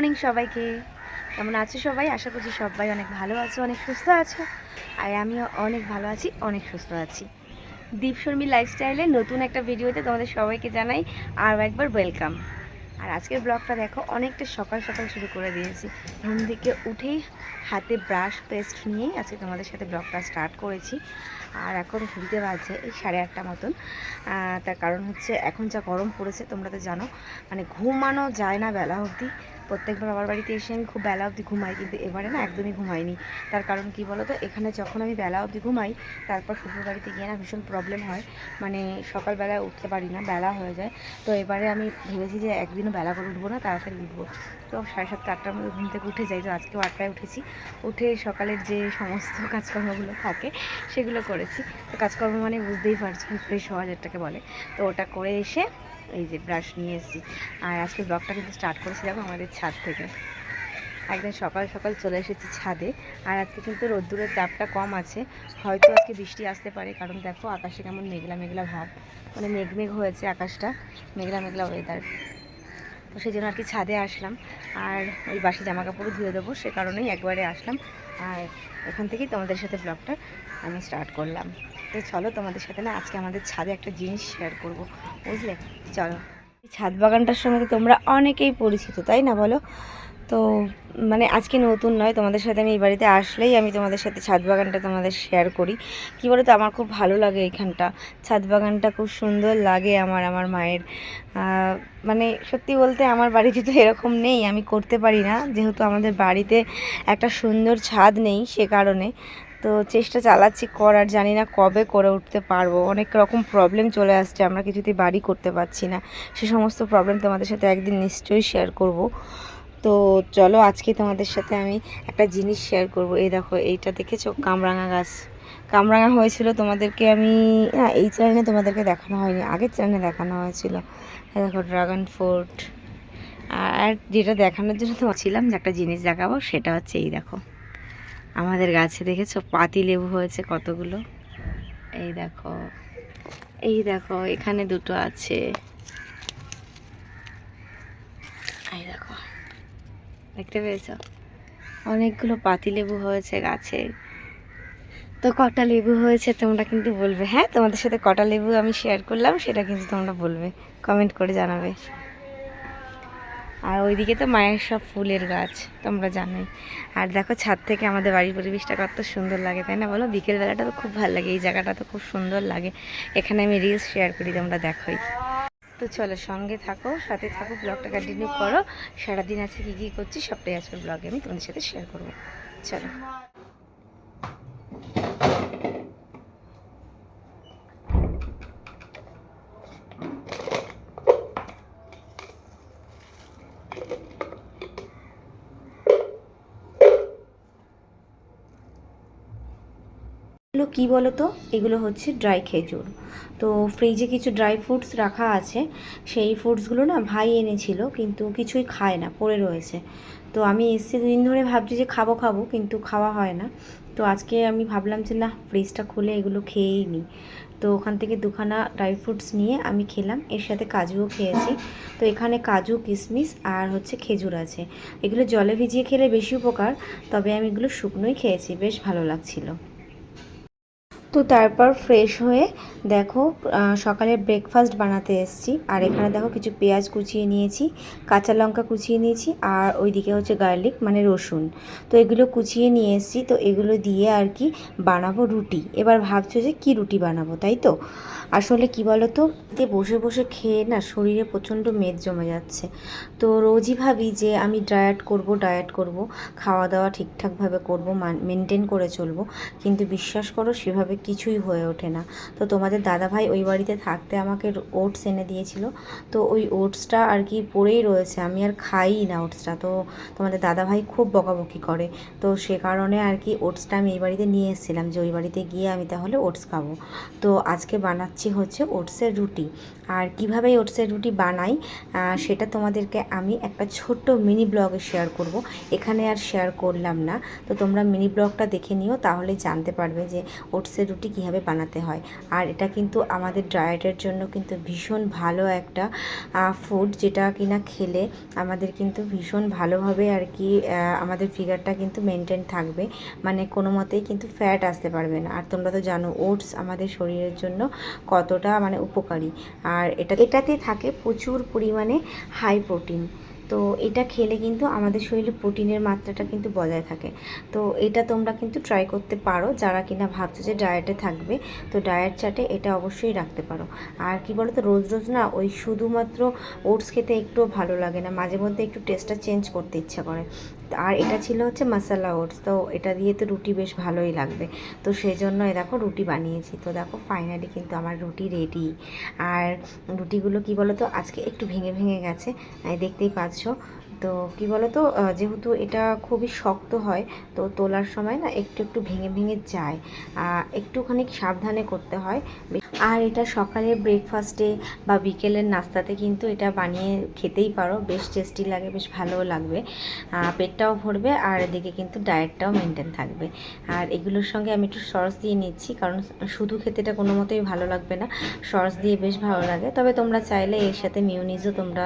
Morning সবাইকে। কেমন আছো সবাই? আশা করছি সবাই অনেক ভালো আছো, অনেক সুস্থ আছো। আর আমিও অনেক ভালো আছি, অনেক সুস্থ আছি। দীপ শর্মী লাইফস্টাইলে নতুন একটা ভিডিওতে তোমাদের সবাইকে জানাই আরও একবার ওয়েলকাম আর আজকের ব্লগটা দেখো, অনেকটা সকাল সকাল শুরু করে দিয়েছি। ঘুম থেকে উঠেই হাতে ব্রাশ পেস্ট নিয়েই আজকে তোমাদের সাথে ব্লগটা স্টার্ট করেছি। আর এখন ঘুরতে বাজে এই সাড়ে আটটা মতন। তার কারণ হচ্ছে এখন যা গরম পড়েছে, তোমরা তো জানো। মানে ঘুমানো যায় না বেলা অবধি। প্রত্যেকবার আমার বাড়িতে এসে আমি খুব বেলা অবধি ঘুমাই, কিন্তু এবারে না একদমই ঘুমাইনি। তার কারণ কি বলো তো এখানে যখন আমি বেলা অবধি ঘুমাই, তারপর শ্বশুর বাড়িতে গিয়ে না ভীষণ প্রবলেম হয়। মানে সকালবেলায় উঠতে পারি না, বেলা হয়ে যায়। তো এবারে আমি ভেবেছি যে একদিনও বেলা করে উঠবো না, তাড়াতাড়ি উঠবো। তো সাড়ে সাতটা, আটটার মধ্যে ঘুম থেকে উঠে যাই। তো আজকেও আটটায় উঠেছি। উঠে সকালের যে সমস্ত কাজকর্মগুলো থাকে, সেগুলো করেছি। তো কাজকর্ম মানে বুঝতেই পারছি ফ্রেশ হওয়া যেটাকে বলে। তো ওটা করে এসে এই যে ব্রাশ নিয়ে এসেছি। আর আজকে ব্লগটা কিন্তু স্টার্ট করেছি দেখো আমাদের ছাদ থেকে। একদম সকাল সকাল চলে এসেছি ছাদে। আর আজকে কিন্তু রোদ্দুরের তাপটা কম আছে। হয়তো আজকে বৃষ্টি আসতে পারে, কারণ দেখো আকাশে কেমন মেঘলা মেঘলা ভাব। মানে মেঘমেঘ মেঘ হয়েছে আকাশটা, মেঘলা মেঘলা ওয়েদার তো সেই জন্য আর কি ছাদে আসলাম। আর ওই বাসি জামা কাপড়ও ধুয়ে দেবো, সে কারণেই একবারে আসলাম। আর এখান থেকেই তোমাদের সাথে ব্লগটা আমি স্টার্ট করলাম। তো চলো তোমাদের সাথে না আজকে আমাদের ছাদে একটা জিনিস শেয়ার করব, বুঝলে? চলো। ছাদ বাগানটার সঙ্গে তোমরা অনেকেই পরিচিত, তাই না বলো? তো মানে আজকে নতুন নয়, তোমাদের সাথে আমি এই বাড়িতে আসলেই আমি তোমাদের সাথে ছাদ বাগানটা তোমাদের শেয়ার করি। কী বলো তো আমার খুব ভালো লাগে এইখানটা ছাদ বাগানটা খুব সুন্দর লাগে আমার আমার মায়ের। মানে সত্যি বলতে আমার বাড়িতে তো এরকম নেই, আমি করতে পারি না। যেহেতু আমাদের বাড়িতে একটা সুন্দর ছাদ নেই সে কারণে। তো চেষ্টা চালাচ্ছি করার জানি না কবে করে উঠতে পারব। অনেক রকম প্রবলেম চলে আসছে, আমরা কিছুতেই বাড়ি করতে পারছি না। সে সমস্ত প্রবলেম তোমাদের সাথে একদিন নিশ্চয়ই শেয়ার করব। তো চলো আজকে তোমাদের সাথে আমি একটা জিনিস শেয়ার করব। এই দেখো, এইটা দেখেছ? কামরাঙা গাছ। কামরাঙা হয়েছিল তোমাদেরকে আমি হ্যাঁ এই চ্যানেলে তোমাদেরকে দেখানো হয়নি, আগের চ্যানেলে দেখানো হয়েছিল। দেখো ড্রাগন ফ্রুট আর যেটা দেখানোর জন্য তোমার ছিলাম যে একটা জিনিস দেখাবো, সেটা হচ্ছে এই দেখো। আমাদের গাছে দেখেছ? পাতি লেবু হয়েছে কতগুলো? এই দেখো এই দেখো, এখানে দুটো আছে। এই দেখো দেখতে পেয়েছ? অনেকগুলো পাতি লেবু হয়েছে গাছে। তো কটা লেবু হয়েছে তোমরা কিন্তু বলবে। হ্যাঁ তোমাদের সাথে কটা লেবু আমি শেয়ার করলাম, সেটা কিন্তু তোমরা বলবে। কমেন্ট করে জানাবে। আর ওইদিকে তো মায়ের সব ফুলের গাছ, তোমরা জানোই। আর দেখো ছাদ থেকে আমাদের বাড়ির পরিবেশটা কত সুন্দর লাগে, তাই না বলো? বিকেলবেলাটা তো খুব ভালো লাগে, এই জায়গাটা তো খুব সুন্দর লাগে। এখানে আমি রিলস শেয়ার করি, তোমরা দেখোই। তো চলো সঙ্গে থাকো, সাথে থাকো ব্লগটা কন্টিনিউ করো। সারাদিন আছে কী কী করছি, সবটাই আজকের ব্লগে আমি তোমাদের সাথে শেয়ার করব। চলো। এগুলো কী বলো তো এগুলো হচ্ছে ড্রাই খেজুর। তো ফ্রিজে কিছু ড্রাই ফ্রুটস রাখা আছে। সেই ফ্রুটসগুলো না ভাই এনেছিল, কিন্তু কিছুই খায় না, পড়ে রয়েছে। তো আমি এসছি দুদিন ধরে ভাবছি যে খাব খাব, কিন্তু খাওয়া হয় না। তো আজকে আমি ভাবলাম যে না ফ্রিজটা খুলে এগুলো খেয়েই নিই তো ওখান থেকে দুখানা ড্রাই ফ্রুটস নিয়ে আমি খেলাম। এর সাথে কাজুও খেয়েছি। তো এখানে কাজু, কিশমিশ আর হচ্ছে খেজুর আছে। এগুলো জলে ভিজিয়ে খেলে বেশি উপকার, তবে আমি এগুলো শুকনোই খেয়েছি। বেশ ভালো লাগছিল। তো তারপর ফ্রেশ হয়ে দেখো সকালে ব্রেকফাস্ট বানাতে এসেছি। আর এখানে দেখো কিছু পেঁয়াজ কুচিয়ে নিয়েছি, কাঁচা লঙ্কা কুচিয়ে নিয়েছি, আর ওইদিকে হচ্ছে গার্লিক মানে রসুন। তো এগুলো কুচিয়ে নিয়ে এসেছি, তো এগুলো দিয়ে আর কি বানাবো রুটি। এবার ভাবছ যে কি রুটি বানাবো, তাই তো? আসলে কি বলো তো এতে বসে বসে খেয়ে না শরীরে প্রচণ্ড মেদ জমে যাচ্ছে। তো রোজই ভাবি যে আমি ডায়েট করব ডায়েট করব, খাওয়া দাওয়া ঠিকঠাকভাবে করব মেনটেন করে চলবো। কিন্তু বিশ্বাস করো, সেভাবে কিছুই হয়ে ওঠে না। তো তোমাদের দাদাভাই ওই বাড়িতে থাকতে আমাকে ওটস এনে দিয়েছিল। তো ওই ওটসটা আর কি পড়েই রয়েছে। আমি আর খাই না ওটসটা তো তোমাদের দাদাভাই খুব বকাবকি করে। তো সে কারণে আর কি ওটসটা আমি এই বাড়িতে নিয়ে এসেছিলাম যে ওই বাড়িতে গিয়ে আমি তাহলে ওটস খাব। তো আজকে বানাচ্ছি হচ্ছে ওটসের রুটি। আর কীভাবে ওটসের রুটি বানাই সেটা তোমাদেরকে আমি একটা ছোট্ট মিনি ব্লগে শেয়ার করব। এখানে আর শেয়ার করলাম না। তো তোমরা মিনি ব্লগটা দেখে নিও, তাহলে জানতে পারবে যে ওটসের রুটি কীভাবে বানাতে হয়। আর এটা কিন্তু আমাদের ডায়েটের জন্য কিন্তু ভীষণ ভালো একটা ফুড যেটা কিনা খেলে আমাদের কিন্তু ভীষণ ভালোভাবে আর কি আমাদের ফিগারটা কিন্তু মেনটেন থাকবে। মানে কোনো মতেই কিন্তু ফ্যাট আসতে পারবে না। আর তোমরা তো জানো ওটস আমাদের শরীরের জন্য কতটা মানে উপকারী। আর এটা, এটাতে থাকে প্রচুর পরিমাণে হাই প্রোটিন তো এটা খেলে কিন্তু আমাদের শরীরে প্রোটিনের মাত্রাটা কিন্তু বজায় থাকে। তো এটা তোমরা কিন্তু ট্রাই করতে পারো, যারা কিনা ভাবছ যে ডায়েটে থাকবে, তো ডায়েট চার্টে এটা অবশ্যই রাখতে পারো। আর কি বলো তো রোজ রোজ না ওই শুধুমাত্র ওটস খেতে একটু ভালো লাগে না, মাঝে মধ্যে একটু টেস্টটা চেঞ্জ করতে ইচ্ছা করে। আর এটা ছিল হচ্ছে মশালা ওটস তো এটা দিয়ে তো রুটি বেশ ভালোই লাগবে। তো সেই জন্য এ দেখো রুটি বানিয়েছি। তো দেখো ফাইনালি কিন্তু আমার রুটি রেডি আর রুটিগুলো কি বলো তো আজকে একটু ভেঙে ভেঙে গেছে। দেখতেই পাচ্ছ। তো কি বলো তো যেহেতু এটা খুবই শক্ত হয়, তো তোলার সময় না একটু একটু ভেঙে ভেঙে যায় একটুখানি সাবধানে করতে হয়। আর এটা সকালের ব্রেকফাস্টে বা বিকেলের নাস্তাতে কিন্তু এটা বানিয়ে খেতেই পারো, বেশ টেস্টি লাগে, বেশ ভালোও লাগবে। পেটটাও ভরবে আর এদিকে কিন্তু ডায়েটটাও মেনটেন থাকবে। আর এগুলোর সঙ্গে আমি একটু সস দিয়ে নিচ্ছি, কারণ শুধু খেতে এটা কোনো মতেই ভালো লাগবে না, সস দিয়ে বেশ ভালো লাগে। তবে তোমরা চাইলে এর সাথে মিউনিজও তোমরা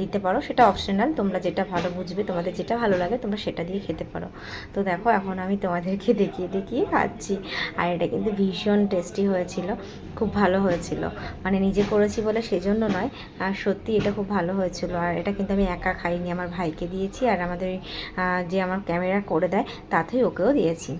দিতে পারো, সেটা অপশনাল তোমরা যেটা ভালো বুঝবে, তোমাদের যেটা ভালো লাগে, তোমরা সেটা দিয়ে খেতে পারো। তো দেখো, এখন আমি তোমাদেরকে দেখিয়ে দেখিয়ে খাচ্ছি। আর এটা কিন্তু ভীষণ টেস্টি হয়েছিল, খুব ভালো হয়েছিল। মানে নিজে করেছি বলে সেজন্য নয়, আর সত্যি এটা খুব ভালো হয়েছিল। আর এটা কিন্তু আমি একা খাইনি, আমার ভাইকে দিয়েছি, আর আমাদের যে আমার ক্যামেরা করে দেয়, তাতেই ওকেও দিয়েছি।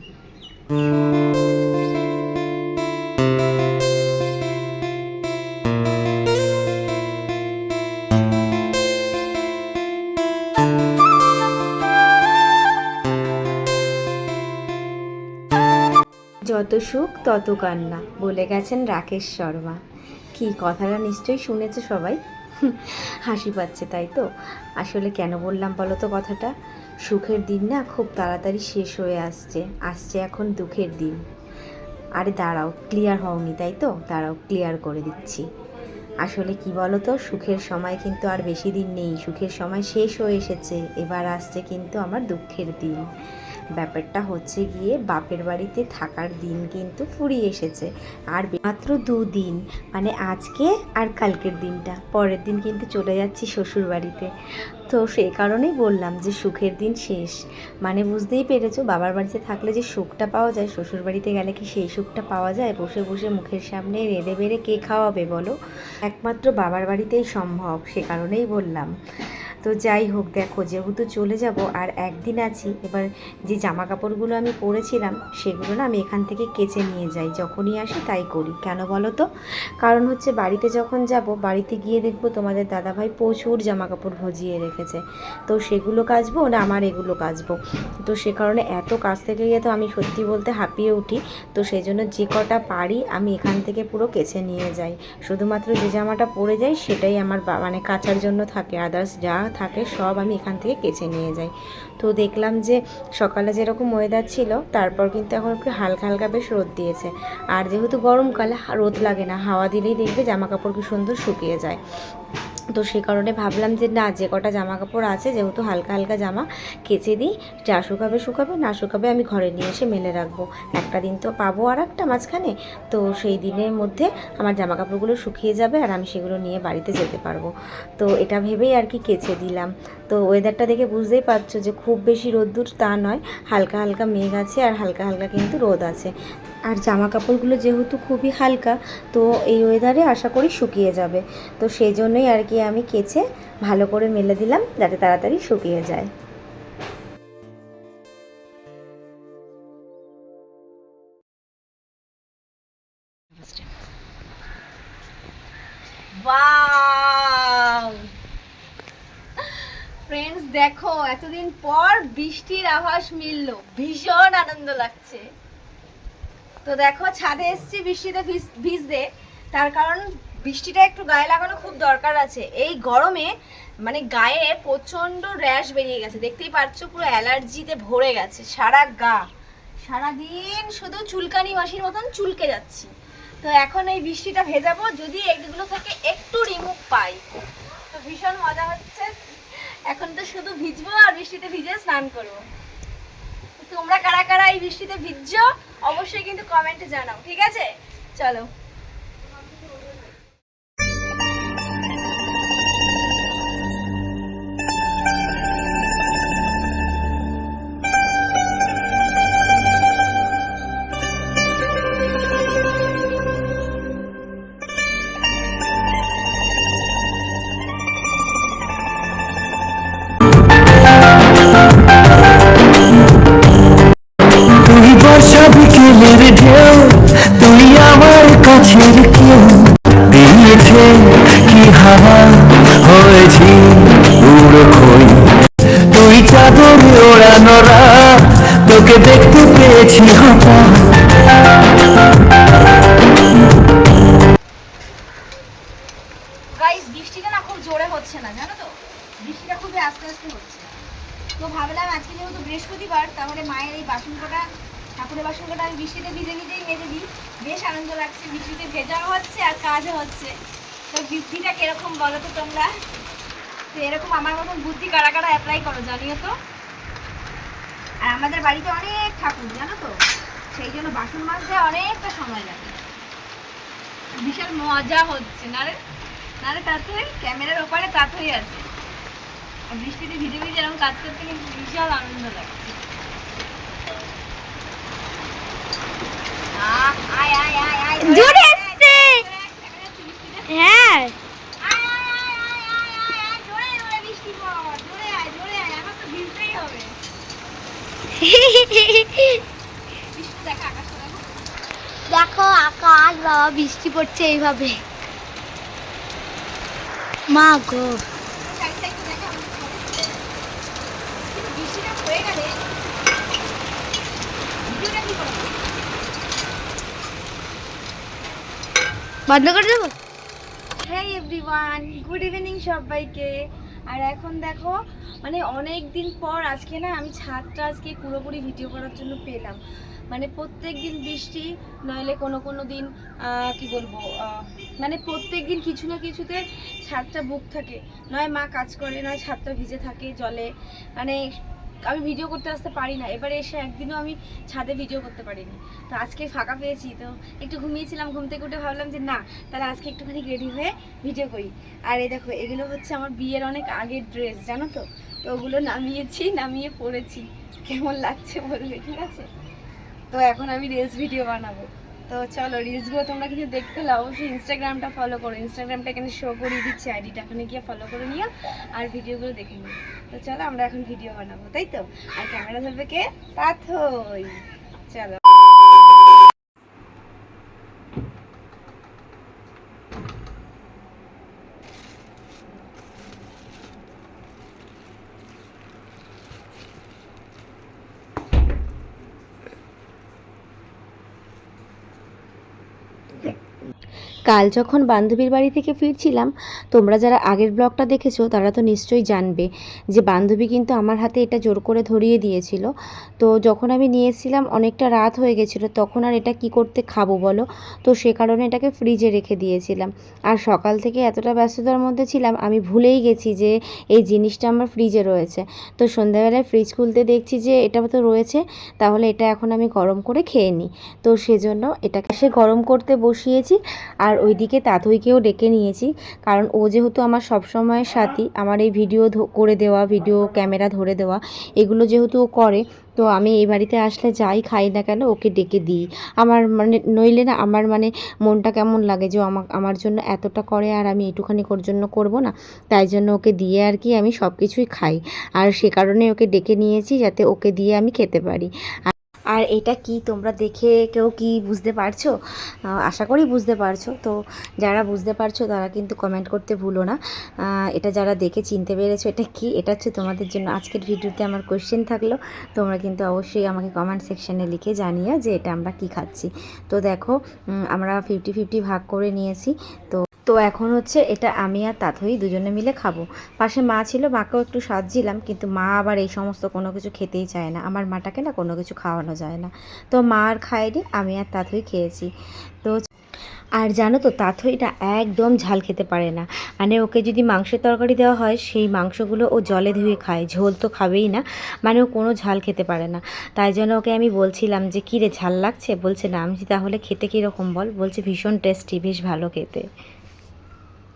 যত সুখ, তত কান্না, বলে গেছেন রাকেশ শর্মা। কি কথাটা নিশ্চয়ই শুনেছে সবাই? হাসি পাচ্ছে তাই তো। আসলে কেন বললাম বলো তো কথাটা? সুখের দিন না খুব তাড়াতাড়ি শেষ হয়ে আসছে আসছে এখন দুঃখের দিন। আরে দাঁড়াও ক্লিয়ার হওনি তাই তো? দাঁড়াও ক্লিয়ার করে দিচ্ছি। আসলে কি বলো তো, সুখের সময় কিন্তু আর বেশি দিন নেই। সুখের সময় শেষ হয়ে এসেছে, এবার আসছে কিন্তু আমার দুঃখের দিন। ব্যাপারটা হচ্ছে গিয়ে বাপের বাড়িতে থাকার দিন কিন্তু ফুরিয়ে এসেছে। আর মাত্র দুদিন মানে আজকে আর কালকের দিনটা। পরের দিন কিন্তু চলে যাচ্ছি শ্বশুর বাড়িতে। তো সেই কারণেই বললাম যে সুখের দিন শেষ। মানে বুঝতেই পেরেছ, বাবার বাড়িতে থাকলে যে সুখটা পাওয়া যায়, শ্বশুর বাড়িতে গেলে কি সেই সুখটা পাওয়া যায়? বসে বসে মুখের সামনে রেঁধে বেড়ে কে খাওয়াবে বলো? একমাত্র বাবার বাড়িতেই সম্ভব, সে কারণেই বললাম। তো যাই হোক, দেখো, যেহেতু চলে যাব আর একদিন আছি, এবার যে জামা কাপড়গুলো আমি পরেছিলাম, সেগুলো না আমি এখান থেকে কেচে নিয়ে যাই, যখনই আসি তাই করি। কেন বলো তো? কারণ হচ্ছে বাড়িতে যখন যাব, বাড়িতে গিয়ে দেখব তোমাদের দাদাভাই প্রচুর জামা কাপড় ভজিয়ে রেখেছে। তো সেগুলো কাচবো না আমার এগুলো কাচবো? তো সে কারণে এত কাজ থেকে গিয়ে তো আমি সত্যি বলতে হাঁপিয়ে উঠি। তো সেই জন্য যে কটা পারি, আমি এখান থেকে পুরো কেচে নিয়ে যাই। শুধুমাত্র যে জামাটা পরে যাই, সেটাই আমার মানে কাচার জন্য থাকে। আদার্স যা থাকে, সব আমি এখান থেকে কেচে নিয়ে যাই। তো দেখলাম যে সকালে যেরকম ওয়েদার ছিল, তারপর কিন্তু এখন একটু হালকা হালকা বেশ রোদ দিয়েছে। আর যেহেতু গরমকালে রোদ লাগে না, হাওয়া দিলেই দেখবে জামা কাপড় কি সুন্দর শুকিয়ে যায়। তো সে কারণে ভাবলাম যে না, যে কটা জামা কাপড় আছে, যেহেতু হালকা হালকা জামা কেচে দিই, যা শুকাবে শুকাবে, না শুকাবে আমি ঘরে নিয়ে এসে মেলে রাখব। একটা দিন তো পাবো আর একটা মাঝখানে, তো সেই দিনের মধ্যে আমার জামা কাপড়গুলো শুকিয়ে যাবে আর আমি সেগুলো নিয়ে বাড়িতে যেতে পারব। তো এটা ভেবেই আর কি কেচে দিলাম। তো ওয়েদারটা দেখে বুঝতেই পারছ যে খুব বেশি রোদ্দুর তা নয়, হালকা হালকা মেঘ আছে আর হালকা হালকা কিন্তু রোদ আছে। আর জামা কাপড়গুলো যেহেতু খুবই হালকা, তো এই ওয়েদারে আশা করি শুকিয়ে যাবে। তো সেই জন্যই আর কি আমি কেচে ভালো করে মেলে দিলাম যাতে তাড়াতাড়ি শুকিয়ে যায়। দেখো, এতদিন পর বৃষ্টির আভাস মিলল। ভীষণ আনন্দ লাগছে। তো দেখো, ছাদে এসছি বৃষ্টিতে ভিজ- ভিজতে। তার কারণ বৃষ্টিটা একটু গায়ে লাগানো খুব দরকার আছে। এই গরমে মানে গায়ে প্রচণ্ড র্যাশ বেরিয়ে গেছে। দেখতেই পাচ্ছ পুরো অ্যালার্জিতে ভরে গেছে সারা গা। সারা দিন শুধু চুলকানি মাসির মতন চুলকে যাচ্ছি। তো এখন এই বৃষ্টিটা ভেজাবো, যদি এগুলো থেকে একটু রিমুভ পাই। তো ভীষণ মজা হচ্ছে। এখন তো শুধু ভিজবো আর বৃষ্টিতে ভিজে স্নান করব। তোমরা কারা কারা এই বৃষ্টিতে ভিজছো, অবশ্যই কিন্তু কমেন্টে জানাও, ঠিক আছে? চলো। ওড়ানো তোকে দেখতে পেয়েছি হঠাৎ। বৃষ্টিটা না খুব জোরে হচ্ছে না, জানো তো? বৃষ্টিটা খুবই আস্তে আস্তে হচ্ছে। তো ভাবলাম আজকে যেহেতু বৃহস্পতিবার, তাহলে মায়ের এই বাসন ঠাকুরের বাসন আমি বৃষ্টিতে ভিজে ভিজেই মেজে দিই। বেশ আনন্দ লাগছে, বৃষ্টিতে ভেজাও হচ্ছে আর কাজও হচ্ছে। তো বুদ্ধিটা কীরকম বলো তো তোমরা? তো এরকম আমার মতন বুদ্ধি কারা কারা অ্যাপ্লাই করো জানিও তো? আর আমাদের বাড়িতে অনেক ঠাকুর জানো তো সেই জন্য বাসন মাজতে অনেকটা সময় লাগে বিশাল মজা হচ্ছে না রে না রে ক্যামেরার ওপারে তাড়াতাড়ি আছে আর বৃষ্টিতে ভিজে ভিজে এরকম কাজ করতে কিন্তু বিশাল আনন্দ লাগছে আয়, আয়, আয়, আয়। হ্যাঁ আয়, আয়, আয়, আয়, আয়, আয়, আয়, জোরে জোরে বৃষ্টি পড়, জোরে আয়, জোরে আয়, আমার তো ভিজতেই হবে। বৃষ্টি দেখা, আকাশ বাবা বৃষ্টি পড়ছে এইভাবে। মা গো। হয়ে? বন্ধ করে দেবো? হেই এভরিওয়ান গুড ইভিনিং সবাইকে। আর এখন দেখো মানে অনেক দিন পর আজকে না আমি ছাদটা আজকে পুরোপুরি ভিডিও করার জন্য পেলাম। মানে প্রত্যেক দিন বৃষ্টি, নইলে কোনো কোনো দিন কি বলব মানে প্রত্যেক দিন কিছু না কিছুতে ছাদটা বুক থাকে। নয় মা কাজ করে, নয় ছাদটা ভিজে থাকে জলে। মানে আমি ভিডিও করতে আসতে পারি না। এবারে এসে একদিনও আমি ছাদে ভিডিও করতে পারিনি। তো আজকে ফাঁকা পেয়েছি, তো একটু ঘুমিয়েছিলাম, ঘুম থেকে উঠে ভাবলাম যে না, তাহলে আজকে একটুখানি রেডি হয়ে ভিডিও করি। আর এই দেখো, এগুলো হচ্ছে আমার বিয়ের অনেক আগের ড্রেস জানো তো? তো ওগুলো নামিয়েছি, নামিয়ে পরেছি। কেমন লাগছে বলবে, ঠিক আছে? তো এখন আমি রিলস ভিডিও বানাবো। তো চলো রিলসগুলো তোমরা কিছু দেখতে লাও। অবশ্যই ইনস্টাগ্রামটা ফলো করো। ইনস্টাগ্রামটা এখানে শো করিয়ে দিচ্ছি আইডিটা এখানে গিয়ে ফলো করে নিও আর ভিডিওগুলো দেখে নিও। তো চলো আমরা এখন ভিডিও বানাবো, তাই তো? আর ক্যামেরা ধরবে কে? পাথই। চলো। কাল যখন বান্ধবীর বাড়ি থেকে ফিরছিলাম, তোমরা যারা আগের ব্লগটা দেখেছ, তারা তো নিশ্চয়ই জানবে যে বান্ধবী কিন্তু আমার হাতে এটা জোর করে ধরিয়ে দিয়েছিল। তো যখন আমি নিয়ে এসেছিলাম, অনেকটা রাত হয়ে গেছিল, তখন আর এটা কি করতে খাব বলো? তো সে কারণে এটাকে ফ্রিজে রেখে দিয়েছিলাম। আর সকাল থেকে এতটা ব্যস্ততার মধ্যে ছিলাম, আমি ভুলেই গেছি যে এই জিনিসটা আমার ফ্রিজে রয়েছে। তো সন্ধ্যাবেলায় ফ্রিজ খুলতে দেখছি যে এটা তো রয়েছে, তাহলে এটা এখন আমি গরম করে খেয়ে নিই। তো সেজন্য এটাকে সে গরম করতে বসিয়েছি, আর ওইদিকে তাতইকেও ডেকে নিয়েছি। কারণ ও যেহেতু আমার সবসময় সাথী, আমার এই ভিডিও করে দেওয়া, ভিডিও ক্যামেরা ধরে দেওয়া, এগুলো যেহেতু ও করে, তো আমি এই বাড়িতে আসলে যাই, খাই না কেন ওকে ডেকে দিই। আমার মানে নইলে না আমার মানে মনটা কেমন লাগে যে ও আমা- আমার জন্য এতটা করে আর আমি এটুখানি ওর জন্য করব না। তাই জন্য ওকে দিয়ে আর কি আমি সব কিছুই খাই। আর সে কারণে ওকে ডেকে নিয়েছি যাতে ওকে দিয়ে আমি খেতে পারি। আর- এটা কি তোমরা দেখে কেউ কি বুঝতে পারছ? আশা করি বুঝতে পারছ। তো যারা বুঝতে পারছ তারা কিন্তু কমেন্ট করতে ভুলো না। এটা যারা দেখে চিনতে পেরেছ এটা কি? এটা হচ্ছে তোমাদের জন্য আজকের ভিডিওতে আমার কোয়েশ্চেন থাকল। তোমরা কিন্তু অবশ্যই আমাকে কমেন্ট সেকশানে লিখে জানিও যে এটা আমরা কি খাচ্ছি। তো দেখো আমরা ফিফটি ফিফটি ভাগ করে নিয়েছি। তো তো এখন হচ্ছে এটা আমি আর তাথই দুজনে মিলে খাব। পাশে মা ছিল, মাকেও একটু সাজছিলাম, কিন্তু মা আবার এই সমস্ত কোনো কিছু খেতেই চায় না। আমার মাটাকে না কোনো কিছু খাওয়ানো যায় না। তো মা আর খায়নি, আমি আর তাথই খেয়েছি। তো আর জানো তো তাথইটা একদম ঝাল খেতে পারে না। মানে ওকে যদি মাংসের তরকারি দেওয়া হয়, সেই মাংসগুলো ও জলে ধুয়ে খায়। ঝোল তো খাবেই না। মানে ও কোনো ঝাল খেতে পারে না। তাই জন্য ওকে আমি বলছিলাম যে, কী রে, ঝাল লাগছে? বলছে, না, আমি তাহলে খেতে কীরকম বল? বলছে, ভীষণ টেস্টি বেশ ভালো খেতে।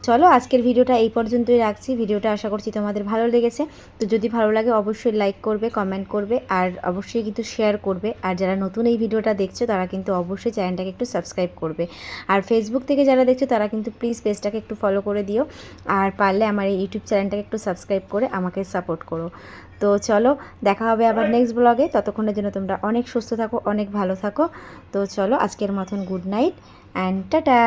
চলো, আজকের ভিডিওটা এই পর্যন্তই রাখছি। ভিডিওটা আশা করছি তোমাদের ভালো লেগেছে। তো যদি ভালো লাগে, অবশ্যই লাইক করবে কমেন্ট করবে, আর অবশ্যই কিন্তু শেয়ার করবে। আর যারা নতুন এই ভিডিওটা দেখছ, তারা কিন্তু অবশ্যই চ্যানেলটাকে একটু সাবস্ক্রাইব করবে। আর ফেসবুক থেকে যারা দেখছ, তারা কিন্তু প্লিজ পেজটাকে একটু ফলো করে দিও। আর পারলে আমার এই ইউটিউব চ্যানেলটাকে একটু সাবস্ক্রাইব করে আমাকে সাপোর্ট করো। তো চলো, দেখা হবে আবার নেক্সট ব্লগে ততক্ষণের জন্য তোমরা অনেক সুস্থ থাকো, অনেক ভালো থাকো। তো চলো, আজকের মতন গুড নাইট অ্যান্ড টাটা